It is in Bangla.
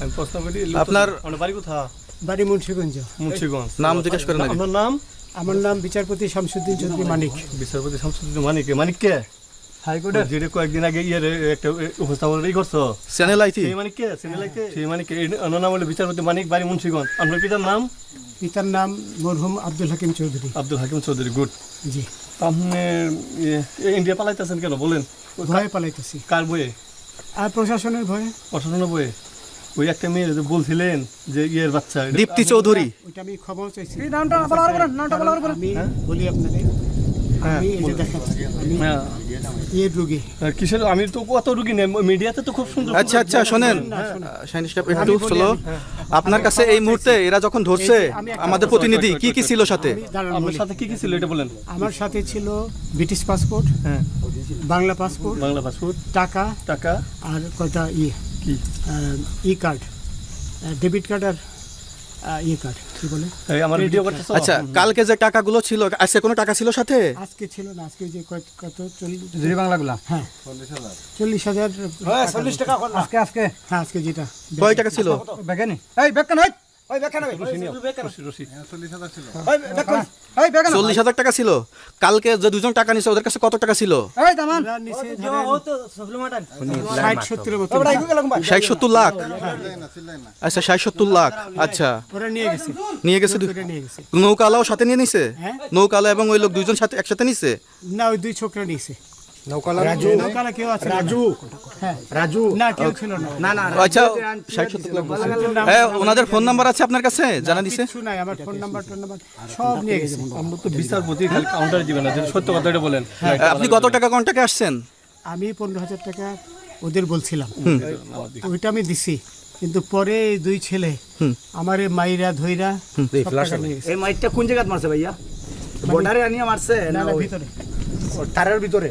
আমি প্রশ্ন করি আপনার আপনার বাড়ি কোথা বাড়ি মুন্সিগঞ্জ। মুন্সিগঞ্জ। নাম জিজ্ঞেস করেন আপনার নাম? আমার নাম বিচারপতি শামসুদ্দিন চৌধুরী মানিক। বিচারপতি শামসুদ্দিন মানিক। মানিক কে? হাইকোর্টের যেটা কয়েকদিন আগে ইয়ে একটা উপস্থাপন ই করছ। চ্যানেল আইতি সেই মানিক কে? সিনেলাইতে সেই মানিক কে? নাম হলো বিচারপতি মানিক বাড়ি মুন্সিগঞ্জ। আপনার পিতার নাম? পিতার নাম মরহুম আব্দুল হাকিম চৌধুরী। আব্দুল হাকিম চৌধুরী গুড। জি। আপনি ইন্ডিয়া পালাইতেছেন কেন? বলেন। ভয়ে পালাইতেছি। কার বইয়ে আর প্রশাসনের ভয়ে? প্রশাসনের বইয়ে ওই একটা মেয়ে যে বলছিলেন যে ইয়ের বাচ্চা দীপ্তি চৌধুরী। ওইটা আমি খবর চাইছি। নামটা বলা করেন নামটা বলা করেন আমি বলি আপনাদের আমি এই যে দেখেন হ্যাঁ। রুগী। আর কিসের আমি তো কত রুগী নেই মিডিয়াতে তো খুব সুন্দর আচ্ছা আচ্ছা শোনেন। একটু স্লো আপনার কাছে এই মুহূর্তে এরা যখন ধরছে আমাদের প্রতিনিধি কি কি ছিল সাথে? আমি দাঁড়ান আপনার বলি। সাথে কি কি ছিল এটা বলেন। আমার সাথে ছিল ব্রিটিশ পাসপোর্ট হ্যাঁ। বাংলা পাসপোর্ট বাংলা পাসপোর্ট টাকা টাকা আর কয়টা ইয়ে? কি? E card. ডেবিট কার্ড আর ই কার্ড কি বলে? আমার ভিডিও করতে আচ্ছা কালকে যে টাকাগুলো ছিল আজকে কোনো টাকা ছিল সাথে? আজকে ছিল না আজকে যে কত কত? চল্লিশ? জি বাংলাগুলা। হ্যাঁ। চল্লিশ হাজার। চল্লিশ টাকা আজকে আজকে। হ্যাঁ আজকে যেটা। কয় টাকা ছিল? বেকেনি এই বেকেন হই চল্লিশ হাজার টাকা ছিল। কালকে যে দুজন টাকা নিছে ওদের কাছে কত টাকা ছিল? ষাট সত্তর লাখ। আচ্ছা ষাট সত্তর লাখ আচ্ছা। নিয়ে গেছে। নিয়ে গেছে দু- ওরা নিয়ে গেছে। নৌকালাও সাথে নিয়ে নিছে? হ্যাঁ? নৌকালা এবং ওই লোক দুইজন সাথে একসাথে নিছে? না ওই দুই ছোকরা নিয়েছে রাজু। নৌকালা কেউ আছে? রাজু। হ্যাঁ রাজু। না কেউ ছিল না। না না আচ্ছা ষাট সত্তর লাখ বলছে। হ্যাঁ ওনাদের ফোন নাম্বার আছে আপনার কাছে? জানা দিছে? কিছু নাই আমার ফোন নাম্বার টোন নাম্বার। সব নিয়ে গেছে। আমরা তো বিচারপতি খালি কাউন্টার দিবেন না যেটা সত্য কথা এটা বলেন। আপনি কত টাকা কন্টাকে আসছেন? আমি পনেরো হাজার টাকা ওদের বলছিলাম। ওইটা আমি দিছি কিন্তু পরে দুই ছেলে আমার এই মাইরা ধইরা। এই মাইটটা কোন জায়গায় মারছে ভাইয়া? বর্ডারে আনিয়া মারছে না ভিতরে। তারের ভিতরে?